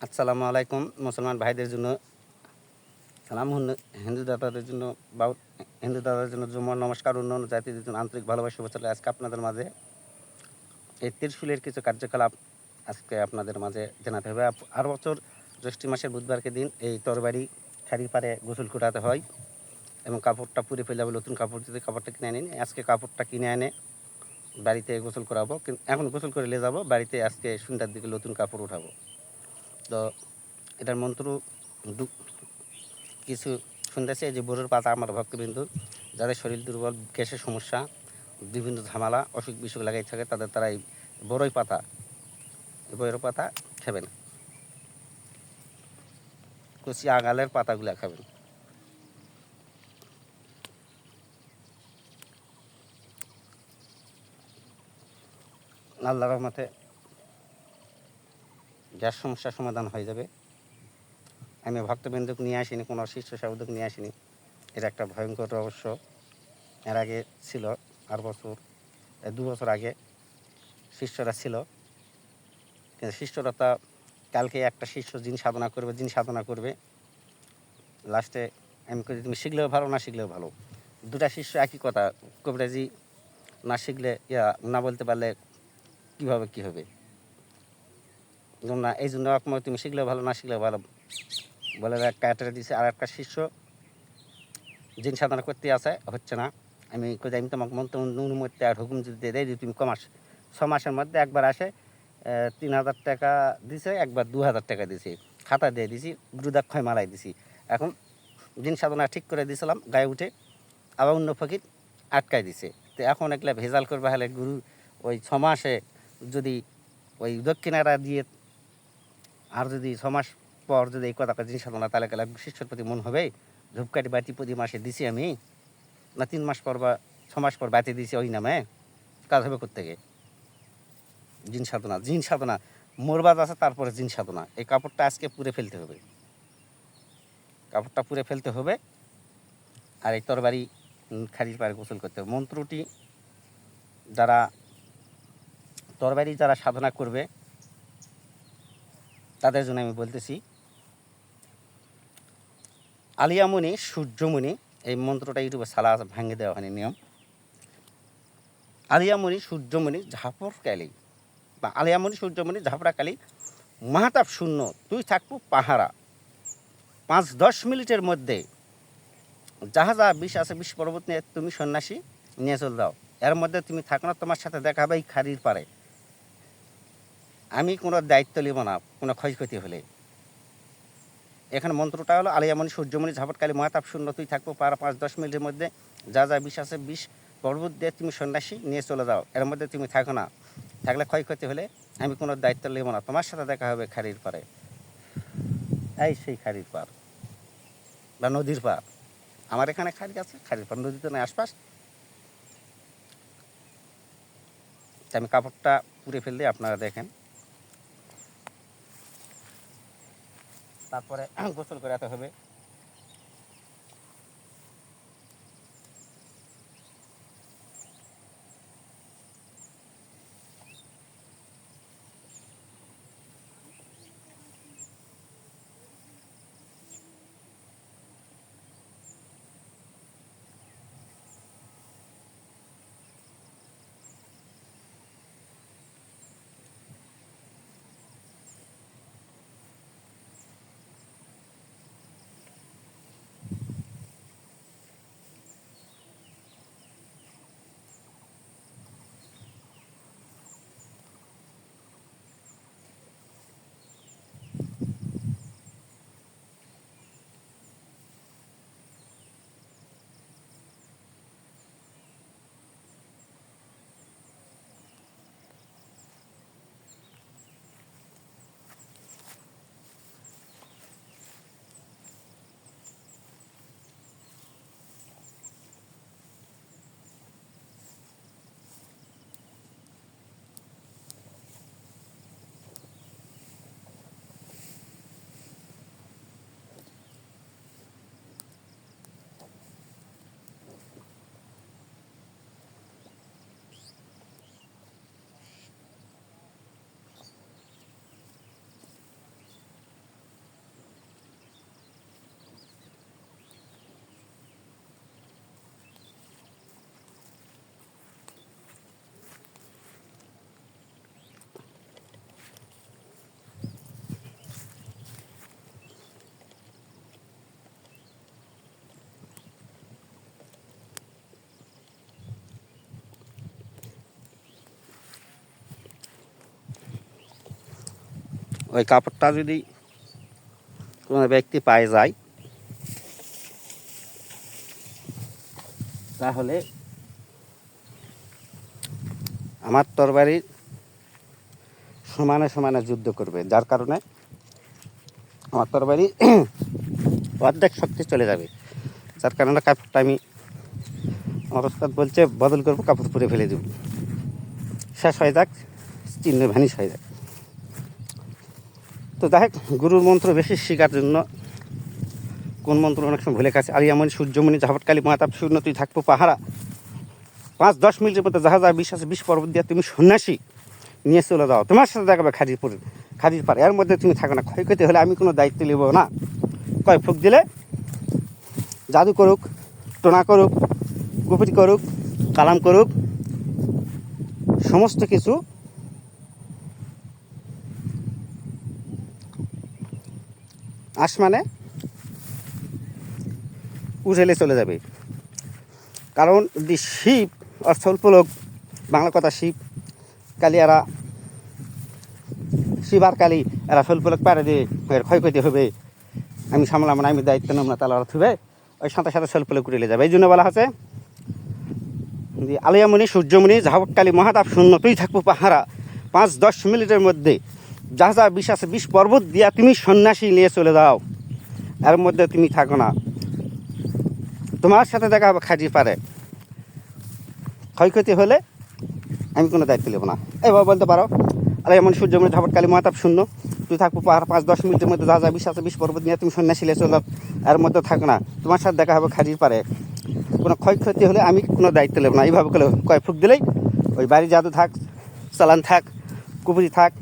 আসসালামু আলাইকুম, মুসলমান ভাইদের জন্য, সালাম হিন্দু- দাদাদের জন্য বা হিন্দু দাদাদের জন্য জুম্মা নমস্কার অন্য জাতিদের জন্য আন্তরিক ভালোবাসা, শুভেচ্ছা আজকে আপনাদের মাঝে। এই ত্রিশুলের কিছু কার্যকলাপ আজকে আপনাদের মাঝে জানাতে হবে। আর বছর জ্যৈষ্ঠ মাসের বুধবারকে দিন এই তরবারি খাড়ির পারে গোসল করাতে হয় এবং কাপড়টা পুড়ে ফেলে হবে নতুন কাপড় যদি কাপড়টা কিনে আনি আজকে কাপড়টা কিনে এনে বাড়িতে গোসল করাবো এখন গোসল করে নিয়ে যাব, বাড়িতে আজকে সন্ধ্যার দিকে নতুন কাপড় উঠাবো। তো এটার মন্ত্র কিছু শুনতেছে যে বড়োর পাতা আমার ভক্তবিন্দু, যাদের শরীর দুর্বল গ্যাসের সমস্যা, বিভিন্ন ঝামেলা, অসুখ বিসুখ লাগাই থাকে, তাদের তারা এই বড়ই পাতা বড়ই পাতা খাবেন। কচি আগালের পাতাগুলা খাবেন। আল্লাহ রহমতে গ্যাস সমস্যার সমাধান হয়ে যাবে। আমি ভক্তবৃন্দক নিয়ে আসিনি, কোনো শিষ্য সাবধক নিয়ে আসিনি। এটা একটা ভয়ঙ্কর অবশ্য এর আগে ছিল আর বছর দু বছর আগে শিষ্যরা ছিল। কিন্তু শিষ্যরা তা কালকে একটা শিষ্য জিন সাধনা করবে, জিন সাধনা করবে। লাস্টে আমি করি তুমি শিখলেও ভালো, না শিখলেও ভালো? দুটা শিষ্য একই কথা, কবিরাজি, না শিখলে ইয়া, না বলতে পারলে কীভাবে কী হবে? না, এই জন্য একমত তুমি শিখলে ভালো, না শিখলে ভালো। বলে একটা অ্যাটারে দিছে আর একটা শিষ্য। জিন সাধনা করতে আছে, হচ্ছে না। আমি কই আমি তোমাকে মন্ত্র অনুমতি আর হুকুম যদি দিয়ে দেয় তুমি কমাস। ছ মাসের মধ্যে একবার আসে তিন হাজার টাকা দিছে, একবার দু হাজার টাকা দিছি। খাতা দিয়ে দিছি, গুরুদাক্ষয় মালাই দিছি। এখন জিন সাধনা ঠিক করে দিয়েছিলাম গায়ে উঠে। আবার অন্য ফকির আটকায় দিছে। তো এখন একলা ভেজাল করবে, হলে গুরু ওই ছ মাসে যদি ওই দক্ষিণারা দিয়ে আর যদি ছ মাস পর যদি এই কথা জিনিস হতো না তাহলে গেলে শিষ্যর প্রতি মন হবে, ধূপকাঠি বাতি প্রতি মাসে দিছি আমি, না তিন মাস পর বা ছ মাস পর বাতি দিছি ওই নামে, কাজ হবে কোথেকে জিন সাধনা জিন সাধনা মোরবাদ আছে, তারপরে জিন সাধনা, এই কাপড়টা আজকে পুড়ে ফেলতে হবে। কাপড়টা পুড়ে ফেলতে হবে, আর এই তরবারি খারির পায়ে গোসল করতে হবে। মন্ত্রটি যারা, তরবারি যারা সাধনা করবে তাদের জন্য আমি বলতেছি। আলিয়ামণি সূর্যমণি এই মন্ত্রটা ইউটিউবে সালা ভাঙে দেওয়া হয়নি, নিয়ম। আলিয়ামণি সূর্যমণি ঝাপর কালি। বা আলিয়ামণি সূর্যমণি ঝাপড়া কালি। মাহাতাপ শূন্য তুই থাকব পাহারা। পাঁচ দশ মিনিটের মধ্যে যাহা যা বিষ আছে, বিষ পর্বত নিয়ে তুমি সন্ন্যাসী নিয়ে চল দাও এর মধ্যে তুমি থাকো না, তোমার সাথে দেখা হবে এই খারির পারে আমি কোনো দায়িত্ব নেব না, কোনো ক্ষয়ক্ষতি হলে। এখানে মন্ত্রটা হলো, আলিয়ামণি সূর্যমণি ঝাপটকালী মহাতাপ শূন্য, তুই থাকব পার পাঁচ দশ মিনিটের মধ্যে যা যা বিষ আছে বিষ, পর্বত দিয়ে তুমি সন্ন্যাসী নিয়ে চলে যাও, এর মধ্যে তুমি থাকো না। থাকলে ক্ষয়ক্ষতি হলে আমি কোনো দায়িত্ব নেব না। তোমার সাথে দেখা হবে খাড়ির পারে। এই সেই খাড়ির পার, বা নদীর পার। আমার এখানে খাড়ি আছে খাড়ির পার। নদী তো নেই আশপাশ। আমি কাপড়টা পুড়ে ফেললে আপনারা দেখেন। তারপরে গোসল করাতে হবে। ওই কাপড়টা যদি কোনো ব্যক্তি পায়ে যায়, তাহলে আমার তরবারি সমানে সমানে যুদ্ধ করবে। যার কারণে আমার তরবারি অর্ধেক শক্তি চলে যাবে। যার কারণে কাপড়টা আমি আমার ওস্তাদ বলছে, বদল করব, কাপড় পরে ফেলে দেব। শেষ হয়ে যাক, চিহ্ন ভ্যানিশ হয়ে যাক। তো যাই হোক, গুরুর মন্ত্র বেশি শেখার জন্য কোন মন্ত্র অনেক সময় ভুলে গেছে। আলিয়ামণি, সূর্যমণি ঝাপটকালী মাতাপ শূন্য তুই থাকব পাহারা। পাঁচ, দশ মিনিটের মধ্যে যাহা যা বিশ আছে বিশ পর্বত দিয়ে তুমি সন্ন্যাসী নিয়ে চলে যাও। তোমার সাথে দেখাবে খাজিরপুর খাজির পার এর মধ্যে তুমি থাকো না। ক্ষয়ক্ষতি হলে আমি কোনো দায়িত্ব নেব না। কয়, ফুক দিলে? জাদু করুক, টোনা করুক, গুপিটি করুক, কালাম করুক, সমস্ত কিছু আসমানে উঠেলে চলে যাবে। কারণ যদি শিব আর স্বল্পলোক বাংলা কথা শিব, কালী এরা, শিব আর কালী, এরা স্বল্পলোক পারে দিয়ে এর ক্ষয়ক্ষতি হবে। আমি সামলাম না আমি দায়িত্ব নেব না তাহলে থুবে। ওই সাঁতার সাথে স্বল্পলোক উঠে যাবে। এই জন্য বলা যে আলিয়ামণি, সূর্যমণি ঝাপটকালী মহাতাপ শূন্য তুই থাকব পাহারা। পাঁচ দশ মিনিটের মধ্যে যা যা বিষ আছে, বিষ পর্বত দিয়া তুমি সন্ন্যাসী নিয়ে চলে যাও। এর মধ্যে তুমি থাকো না। তোমার সাথে দেখা হবে খাজি পারে। ক্ষয়ক্ষতি হলে আমি কোনো দায়িত্ব নেব না। এবার বলতে পারো, আরে এমন সূর্যমণি ঝাপটকালী মহাতাপ শূন্য। তুই থাকব পাহাড় পাঁচ, দশ মিনিটের মধ্যে যা যা বিষ আছে, বিষ পর্বত নিয়ে তুমি সন্ন্যাসী নিয়ে চলে এর মধ্যে থাকো না। তোমার সাথে দেখা হবে খাজির পারে। কোনো ক্ষয়ক্ষতি হলে আমি কোনো দায়িত্ব নেব না। এইভাবে কয় ফুক দিলেই ওই বাড়ি জাদু থাক, চালান থাক, কুপুরি থাক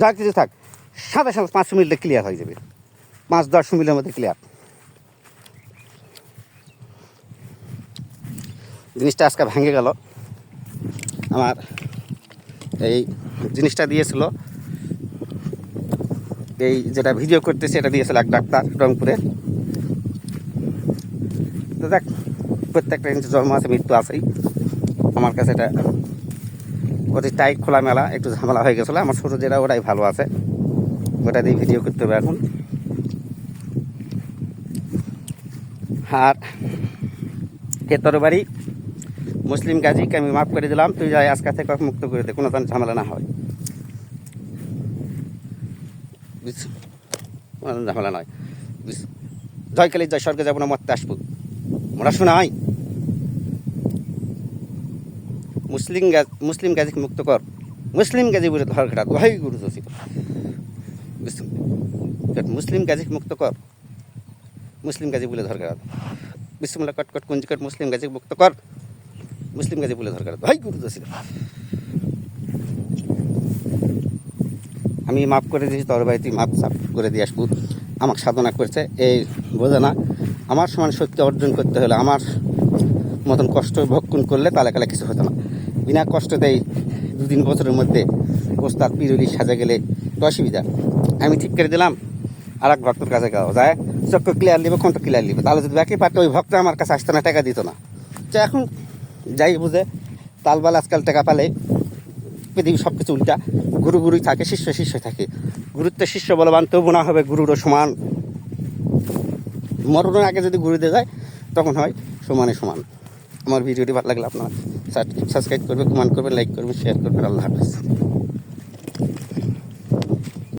যা কিছু থাক, সাথে সাথে পাঁচশো মিনিটে ক্লিয়ার হয়ে যাবে। পাঁচ, দশ মিনিটের মধ্যে ক্লিয়ার জিনিসটা আজকে ভেঙে গেল। আমার এই জিনিসটা দিয়েছিল। এই যেটা ভিডিও করতেছে, এটা দিয়েছিল এক ডাক্তার রংপুরে। তো দেখ, প্রত্যেকটা জিনিস জন্ম আছে, মৃত্যু আছেই। আমার কাছে এটা অতি টাইট খোলামেলা, একটু ঝামেলা হয়ে গেছিল। আমার ছোটো যেটা ওটাই ভালো আছে। ওটা দিয়ে ভিডিও করতে হবে এখন। আর এ বাড়ি, মুসলিম গাজীকে আমি মাফ করে দিলাম। তুই যাই আজকে থেকে মুক্ত করে দে, কোনো ঝামেলা না হয়। ঝামেলা নয় বুঝছ? জয় স্বর্গে যাব না মরতে আসব মোরা শোনাই মুসলিম মুসলিম গাজীকে মুক্ত কর। মুসলিম গাজী বলে ধর ঘাটা দোহাই গুরু দোষী মুসলিম গাজীকে মুক্ত কর। মুসলিম গাজী বলে ধর ঘাটা বিসমুল্লাহ কটকট কুঞ্জিকট মুসলিম গাজীকে মুক্ত কর। মুসলিম গাজী বলে ধর ঘাটা দোহাই গুরু দোষী আমি মাফ করে দিয়েছি, তোর ভাই, তুই মাফ সাফ করে দিয়ে আসব। আমাকে সাধনা করছে, এই বোঝে না। আমার সমান সত্য অর্জন করতে হলে, আমার মতন কষ্ট ভক্ষণ করলে তাহলে কালে কিছু হতো না। বিনা কষ্টতেই দু তিন বছরের মধ্যে ওস্তাদ পিরুলি সাজা গেলে একটু অসুবিধা। আমি ঠিক করে দিলাম আর এক ভক্তর কাছে গাও যায় চক্র ক্লিয়ার নিবে কোনটা ক্লিয়ার নিবে। তাহলে যদি বাকি পারতো, ওই ভক্ত আমার কাছে আসতো না, টাকা দিত না। তো এখন যাই বুঝে, তালবাল আজকাল টাকা পালে, পৃথিবী সব কিছু উল্টা, গুরু গুরুই থাকে, শিষ্য শিষ্য থাকে। গুরুত্ব শিষ্য বলবান, তবু না হবে গুরুরও সমান। মরণের আগে যদি গুরু দিয়ে যায় তখন হয় সমানে সমান। আমার ভিডিওটি ভালো লাগলে আপনারা সাবস্ক্রাইব করবে কমেন্ট করবে লাইক করবে শেয়ার করবেন আল্লাহ হাফেজ।